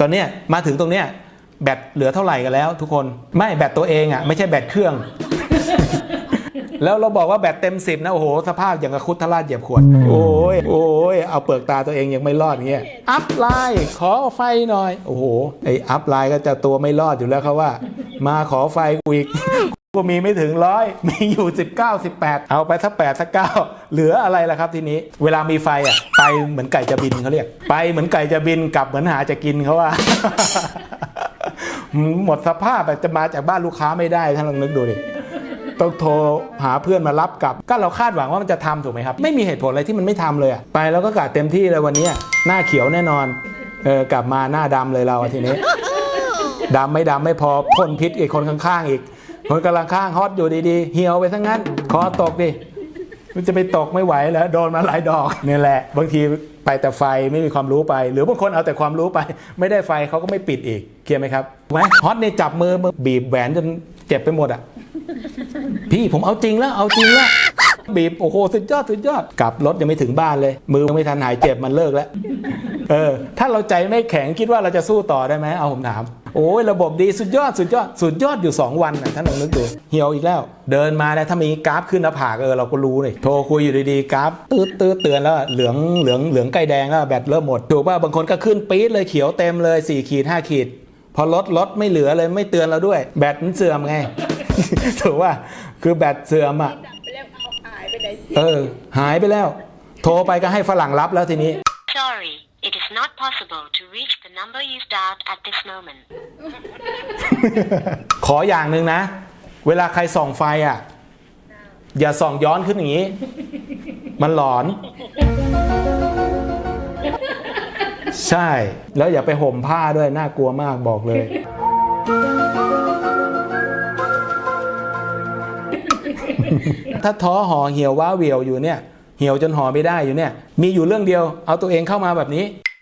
ตอนเนี้ยมาถึงตรงเนี้ยแบตเหลือเท่าไหร่กันแล้ว ทุกคนไม่แบตตัวเองอะไม่ใช่แบตเครื่อง แล้วเราบอกว่าแบตเต็มสิบนะโอ้โหสภาพอย่างกับคุดทะลาดเหยียบขวด โอ้ยโอ้ยเอาเปลือกตาตัวเองยังไม่รอดเงี้ยอัพไลน์ขอไฟหน่อย โอ้โหไออัพไลน์ก็จะตัวไม่รอดอยู่แล้วเขาว่า มาขอไฟกูอีก ก็มีไม่ถึงร้อยมีอยู่ 19 18 เอาไปสักแปดสักเก้าเหลืออะไรล่ะครับทีนี้ เวลามีไฟอะไปเหมือนไก่จะบินเขาเรียก ไปเหมือนไก่จะบินกลับเหมือนหาจะกินเขาว่าหมดสภาพอะจะมาจากบ้านลูกค้าไม่ได้ท่านลองนึกดูดิต้องโทรหาเพื่อนมารับกลับ ก็เราคาดหวังว่ามันจะทำถูกไหมครับ ไม่มีเหตุผลอะไรที่มันไม่ทำเลยอะไปแล้วก็กะเต็มที่เลยวันนี้อะหน้าเขียวแน่นอนเออกลับมาหน้าดำเลยเราอะทีนี้ดำไม่ดำไม่พอพ่นพิษอีกคนข้างๆอีก คนกำลังข้างฮอตอยู่ดีๆ เหี่ยวไปทั้งนั้น คอตกดิ มันจะไปตกไม่ไหวแล้ว โดนมาหลายดอกนี่แหละ บางทีไปแต่ไฟไม่มีความรู้ไป หรือบางคนเอาแต่ความรู้ไป ไม่ได้ไฟเขาก็ไม่ปิดอีกเคลียร์ไหมครับไหมฮอตเนี่ยจับมือมือบีบแหวนจนเจ็บไปหมดอะพี่ผมเอาจริงแล้วเอาจริงแล้วบีบโอ้โหสุดยอดสุดยอดกลับรถยังไม่ถึงบ้านเลย มือยังไม่ทันหายเจ็บมันเลิกแล้วเออถ้าเราใจไม่แข็งคิดว่าเราจะสู้ต่อได้ไหมเอาผมถาม โอ้ยระบบดีสุดยอดสุดยอดสุดยอดอยู่ 2 วันนะท่านลองนึกดูเหี่ยวอีกแล้ว เดินมาแล้วถ้ามีกราฟขึ้นหน้าผากเออเราก็รู้เลยโทรคุยอยู่ดีๆกราฟตืดตืดเตือนแล้วเหลืองเหลืองเหลืองใกล้แดงแล้วแบตเริ่มหมดถูกป่ะบางคนก็ขึ้นปี๊ดเลยเขียวเต็มเลย4ขีด5ขีดพอลดลดไม่เหลือเลยไม่เตือนเราด้วย แบตมันเสื่อมไงถูกว่าคือแบตเสื่อมอะดับไปแล้วเอาหายไปไหนเออ หายไปแล้ว โทรไปก็ให้ฝรั่งรับแล้วทีนี้ Sorry, it is not possible to reach the number you've dialed at this moment. ขออย่างหนึ่งนะ เวลาใครส่องไฟอะ อย่าส่องย้อนขึ้นอย่างนี้ มันหลอน ใช่ แล้วอย่าไปห่มผ้าด้วย น่ากลัวมากบอกเลย ถ้าท้อห่อเหี่ยวว้าเหวียวอยู่เนี่ย เหี่ยวจนห่อไม่ได้อยู่เนี่ย มีอยู่เรื่องเดียว เอาตัวเองเข้ามาแบบนี้